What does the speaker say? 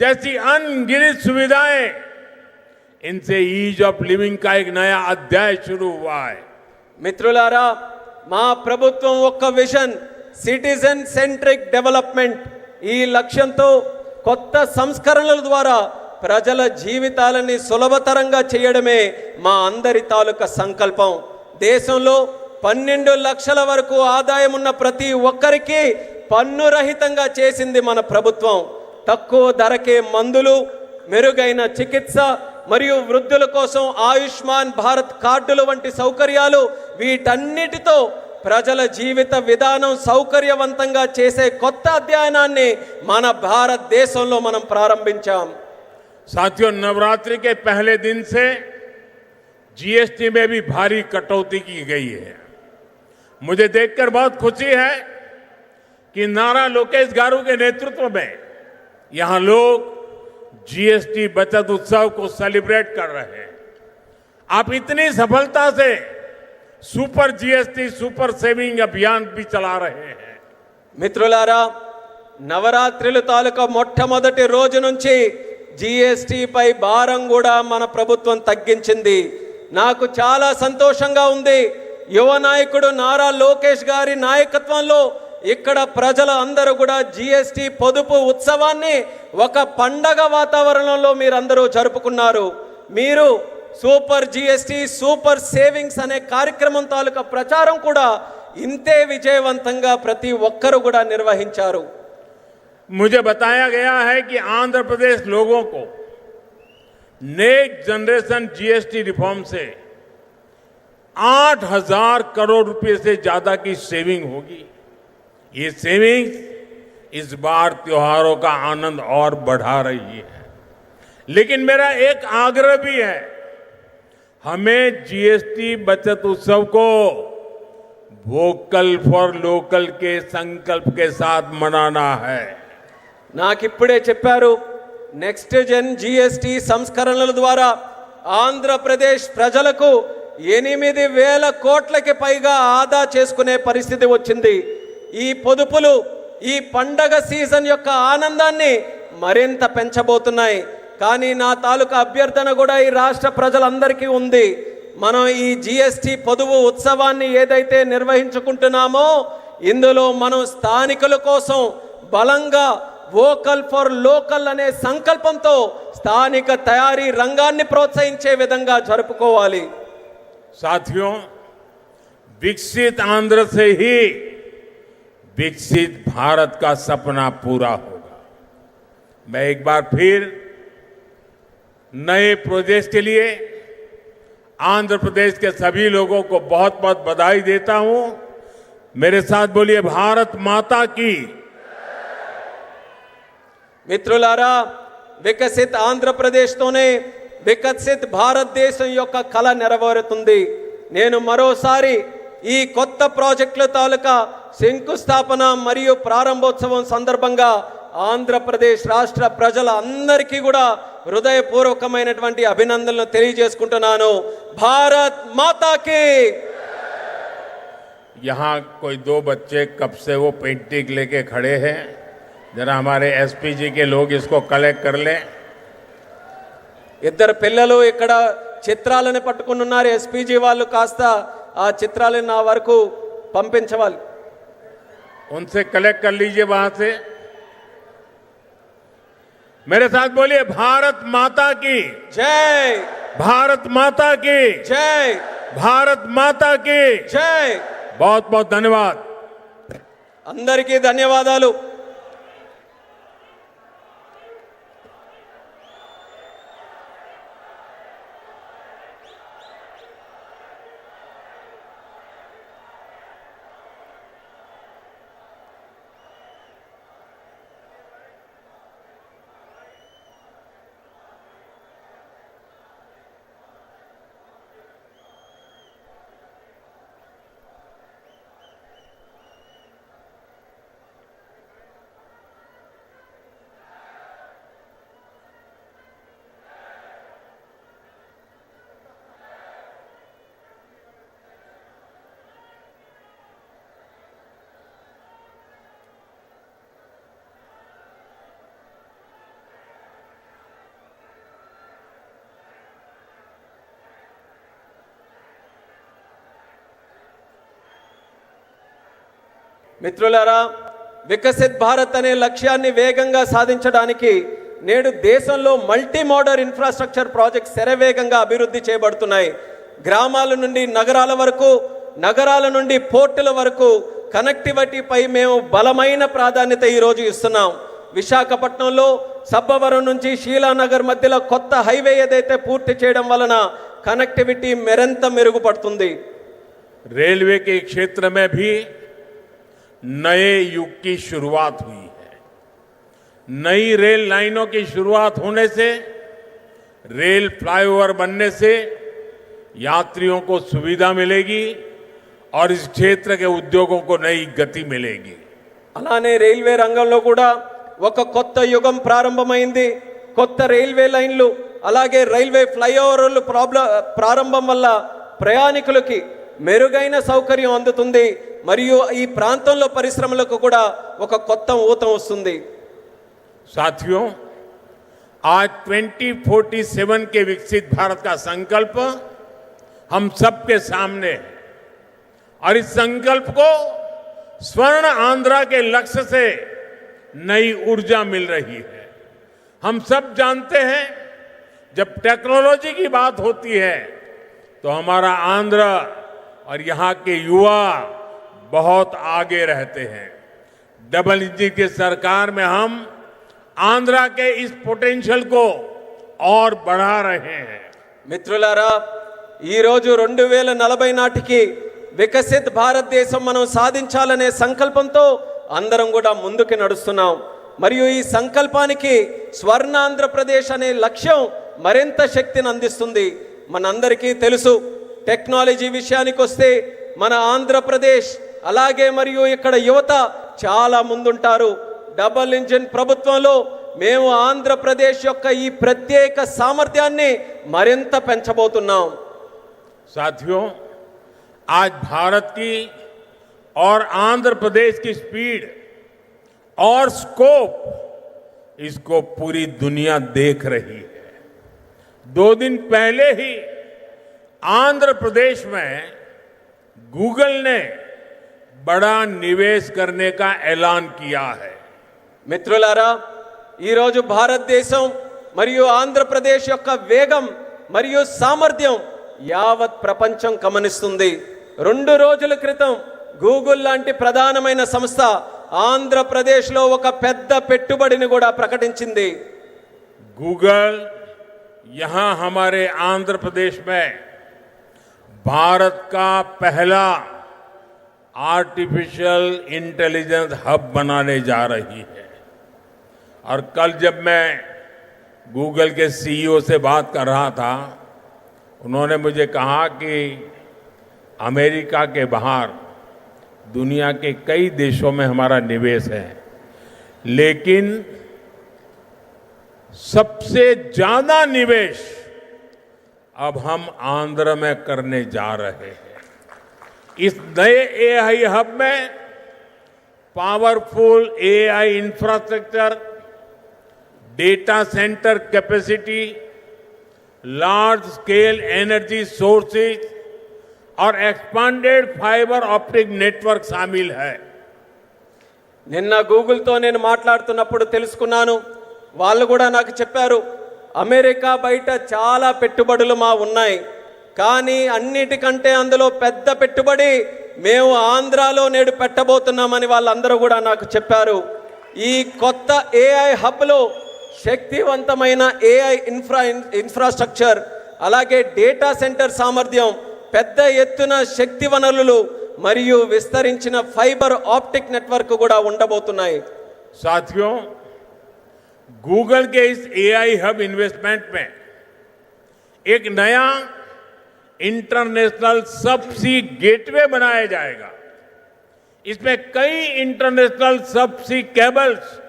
जैसी अनगिनत सुविधाएं इनसे ईज ऑफ लिविंग का एक नया अध्याय शुरू हुआ है మిత్రులారా మా ప్రభుత్వం ఒక్క విజన్ సిటిజన్ సెంట్రిక్ డెవలప్మెంట్ ఈ లక్ష్యంతో కొత్త సంస్కరణల ద్వారా ప్రజల జీవితాలని సులభతరంగా చేయడమే మా అందరి తాలూకా సంకల్పం దేశంలో పన్నెండు లక్షల వరకు ఆదాయం ఉన్న ప్రతి ఒక్కరికి పన్ను రహితంగా చేసింది మన ప్రభుత్వం తక్కువ ధరకే మందులు మెరుగైన చికిత్స మరియు వృద్ధుల కోసం ఆయుష్మాన్ భారత్ కార్డులు వంటి సౌకర్యాలు వీటన్నిటితో ప్రజల జీవిత విధానం సౌకర్యవంతంగా చేసే కొత్త అధ్యయనాన్ని మన భారతదేశంలో మనం ప్రారంభించాం साथियों नवरात्रि के पहले दिन से जीएसटी में भी भारी कटौती की गई है मुझे देखकर बहुत खुशी है कि नारा लोकेश गारू के नेतृत्व में यहां लोग जीएसटी बचत उत्सव को सेलिब्रेट कर रहे हैं आप इतनी सफलता से सुपर जीएसटी सुपर सेविंग अभियान भी चला रहे हैं మిత్రులారా నవరాత్రులు తాలూకా మొట్టమొదటి రోజు నుంచి జీఎస్టీపై భారం కూడా మన ప్రభుత్వం తగ్గించింది నాకు చాలా సంతోషంగా ఉంది యువ నాయకుడు నారా లోకేష్ గారి నాయకత్వంలో ఇక్కడ ప్రజల అందరూ కూడా జీఎస్టీ పొదుపు ఉత్సవాన్ని ఒక పండగ వాతావరణంలో మీరందరూ జరుపుకున్నారు మీరు సూపర్ జీఎస్టీ సూపర్ సేవింగ్స్ అనే కార్యక్రమం తాలూకా ప్రచారం కూడా ఇంతే విజయవంతంగా ప్రతి ఒక్కరు కూడా నిర్వహించారు मुझे बताया गया है कि आंध्र प्रदेश लोगों को नेक्स्ट जनरेशन जीएसटी रिफॉर्म से आठ हजार करोड़ रुपए से ज्यादा की सेविंग होगी ये सेविंग्स इस बार त्योहारों का आनंद और बढ़ा रही है लेकिन मेरा एक आग्रह भी है हमें जीएसटी बचत उत्सव को वोकल फॉर लोकल के संकल्प के साथ मनाना है నాకు ఇప్పుడే చెప్పారు నెక్స్ట్ జెన్ జిఎస్టి సంస్కరణల ద్వారా ఆంధ్రప్రదేశ్ ప్రజలకు ఎనిమిది వేల కోట్లకి పైగా ఆదా చేసుకునే పరిస్థితి వచ్చింది ఈ పొదుపులు ఈ పండగ సీజన్ యొక్క ఆనందాన్ని మరింత పెంచబోతున్నాయి. కానీ నా తాలూకా అభ్యర్థన కూడా ఈ రాష్ట్ర ప్రజలందరికీ ఉంది. మనం ఈ జిఎస్టి పొదువు ఉత్సవాన్ని ఏదైతే నిర్వహించుకుంటున్నామో ఇందులో మనం స్థానికుల కోసం బలంగా వోకల్ ఫర్ లోకల్ అనే సంకల్పంతో స్థానిక తయారీ రంగాన్ని ప్రోత్సహించే విధంగా జరుపుకోవాలి. సాధ్యం. వికసిత్ ఆంధ్రసే विकसित भारत का सपना पूरा होगा मैं एक बार फिर नए प्रोजेक्ट के लिए आंध्र प्रदेश के सभी लोगों को बहुत बहुत बधाई देता हूं मेरे साथ बोलिए भारत माता की మిత్రులారా వికసిత్ ఆంధ్రప్రదేశ్తోనే వికసిత్ భారతదేశం యొక్క కళ నెరవేరుతుంది నేను మరోసారి ఈ కొత్త ప్రాజెక్టుల తాలూకా శంకుస్థాపన మరియు ప్రారంభోత్సవం సందర్భంగా ఆంధ్రప్రదేశ్ రాష్ట్ర ప్రజల అందరికీ కూడా హృదయపూర్వకమైనటువంటి అభినందనలు తెలియజేసుకుంటున్నాను భారత్ మాతాకి यहाँ कोई दो बच्चे कब से वो पेंटिंग लेके खड़े हैं जरा हमारे एसपीजी के लोग इसको कलेक्ट कर लें ఇద్దరు పిల్లలు ఇక్కడ చిత్రాలను పట్టుకుని ఉన్నారు ఎస్పీజీ వాళ్ళు కాస్త ఆ చిత్రాలను నా వరకు పంపించవాలి उनसे कलेक्ट कर लीजिए वहां से मेरे साथ बोलिए भारत माता की జై भारत माता की జై भारत माता की జై बहुत बहुत धन्यवाद అందరికీ ధన్యవాదాలు మిత్రులారా వికసిత్ భారత్ అనే లక్ష్యాన్ని వేగంగా సాధించడానికి నేడు దేశంలో మల్టీ మోడర్ ఇన్ఫ్రాస్ట్రక్చర్ ప్రాజెక్ట్ శరవేగంగా అభివృద్ధి చేయబడుతున్నాయి. గ్రామాల నుండి నగరాల వరకు నగరాల నుండి పోర్టుల వరకు కనెక్టివిటీపై మేము బలమైన ప్రాధాన్యత ఈరోజు ఇస్తున్నాం. విశాఖపట్నంలో సబ్బవరం నుంచి శీలానగర్ మధ్యలో కొత్త హైవే ఏదైతే పూర్తి చేయడం వలన కనెక్టివిటీ మరింత మెరుగుపడుతుంది. రైల్వేకి క్షేత్రమే భీ नए युग की शुरुआत हुई है नई रेल लाइनों की शुरुआत होने से रेल फ्लाईओवर बनने से यात्रियों को सुविधा मिलेगी और इस क्षेत्र के उद्योगों को नई गति मिलेगी అలానే రైల్వే రంగంలో కూడా ఒక కొత్త యుగం ప్రారంభమైంది కొత్త రైల్వే లైన్లు అలాగే రైల్వే ఫ్లైఓవర్లు ప్రాబ్లం ప్రారంభం వల్ల ప్రయాణికులకి మెరుగైన సౌకర్యం అందుతుంది మరియు ఈ ప్రాంతంలో పరిశ్రమలకు కూడా ఒక కొత్త ఊతం వస్తుంది साथियों आज 2047 के विकसित भारत का संकल्प हम सबके सामने है और इस संकल्प को स्वर्ण आंध्रा के लक्ष्य से नई ऊर्जा मिल रही है हम सब जानते हैं जब टेक्नोलॉजी की बात होती है तो हमारा आंध्र और यहाँ के युवा बहुत आगे रहते हैं डबल इंजन की सरकार में हम आंध्रा के इस पोटेंशियल को और बढ़ा रहे हैं మిత్రులారా ఈరోజు రెండు వేల నలభై నాటికి వికసిత్ భారతదేశం మనం సాధించాలనే సంకల్పంతో అందరం కూడా ముందుకు నడుస్తున్నాం మరియు ఈ సంకల్పానికి స్వర్ణ ఆంధ్రప్రదేశ్ అనే లక్ష్యం మరింత శక్తిని అందిస్తుంది మనందరికీ తెలుసు టెక్నాలజీ విషయానికి వస్తే మన ఆంధ్రప్రదేశ్ అలాగే మరియు ఇక్కడ యువత చాలా ముందుంటారు డబల్ ఇంజిన్ ప్రభుత్వంలో మేము ఆంధ్రప్రదేశ్ యొక్క ఈ ప్రత్యేక సామర్థ్యాన్ని మరింత పెంచబోతున్నాం साथियों आज भारत की और आंध्र प्रदेश की स्पीड और स्कोप इसको पूरी दुनिया देख रही है दो दिन पहले ही आंध्र प्रदेश में गूगल ने बड़ा निवेश करने का ऐलान किया है మిత్రులారా ఈరోజు భారతదేశం మరియు ఆంధ్రప్రదేశ్ యొక్క వేగం మరియు సామర్థ్యం యావత్ ప్రపంచం గమనిస్తుంది రెండు రోజుల క్రితం గూగుల్ లాంటి ప్రధానమైన సంస్థ ఆంధ్రప్రదేశ్లో ఒక పెద్ద పెట్టుబడిని కూడా ప్రకటించింది गूगल यहां हमारे आंध्र प्रदेश में भारत का पहला आर्टिफिशियल इंटेलिजेंस हब बनाने जा रही है। और कल जब मैं गूगल के सीईओ से बात कर रहा था, उन्होंने मुझे कहा कि अमेरिका के बाहर दुनिया के कई देशों में हमारा निवेश है, लेकिन सबसे ज़्यादा निवेश अब हम आंध्र में करने जा रहे हैं इस नए एआई हब में powerful AI infrastructure data centre capacity large scale energy sources और एक्सपांडेड फाइबर ऑप्टिक नेटवर्क शामिल है నిన్న గూగుల్తో నేను మాట్లాడుతున్నప్పుడు తెలుసుకున్నాను వాళ్ళు కూడా నాకు చెప్పారు అమెరికా బయట చాలా పెట్టుబడులు మా ఉన్నాయి. కానీ అన్నిటికంటే అందులో పెద్ద పెట్టుబడి మేము ఆంధ్రాలో నేడు పెట్టబోతున్నామని వాళ్ళందరూ కూడా నాకు చెప్పారు. ఈ కొత్త ఏఐ హబ్లో శక్తివంతమైన ఏఐ ఇన్ఫ్రా ఇన్ఫ్రాస్ట్రక్చర్ అలాగే డేటా సెంటర్ సామర్థ్యం పెద్ద ఎత్తున శక్తి వనరులు మరియు విస్తరించిన ఫైబర్ ఆప్టిక్ నెట్వర్క్ కూడా ఉండబోతున్నాయి. సాధ్యం गूगल के इस एआई हब इन्वेस्टमेंट में एक नया इंटरनेशनल सबसी गेटवे बनाया जाएगा। इसमें कई इंटरनेशनल सबसी केबल्स